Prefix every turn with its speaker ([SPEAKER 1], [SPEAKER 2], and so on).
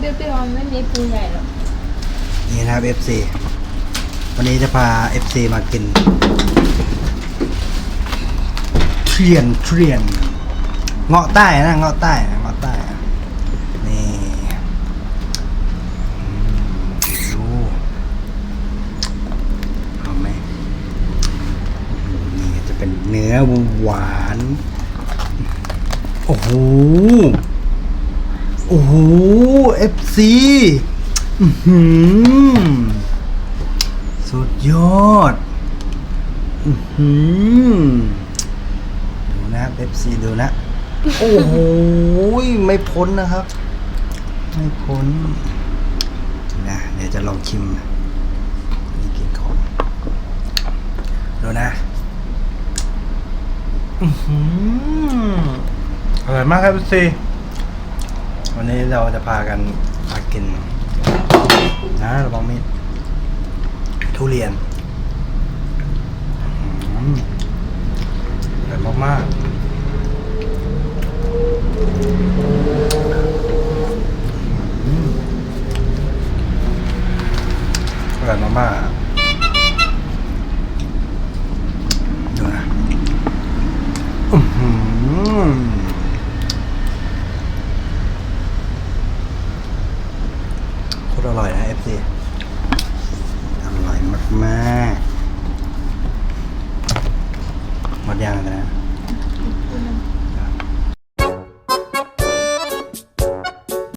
[SPEAKER 1] เปรี้ยวมันไม่มีปูใหญ่หรอก
[SPEAKER 2] นี่นะครับ FC วันนี้จะพา FC มากินเทรียนเทรียนเงาะใต้นะเงาะใต้นะเงาะใต้นะนี่อืมดูเอาไหมนี่จะเป็นเนื้อหวาน โอ้โห โอ้โห FC อื้อหือสุดยอดอือหือดูนะ FC ดูนะ โอ้โหไม่พ้นนะครับ ไม่พ้นนะเดี๋ยวจะลองชิมนี่กินของดูนะอือหืออร่อยมากครับซี วันนี้เราจะพากันมากิน นะระวังมีดทุเรียนอร่อยมากๆอร่อยมากๆดูนะอื้อ อร่อยนะเอฟซีอร่อยมากๆหมดยังนะ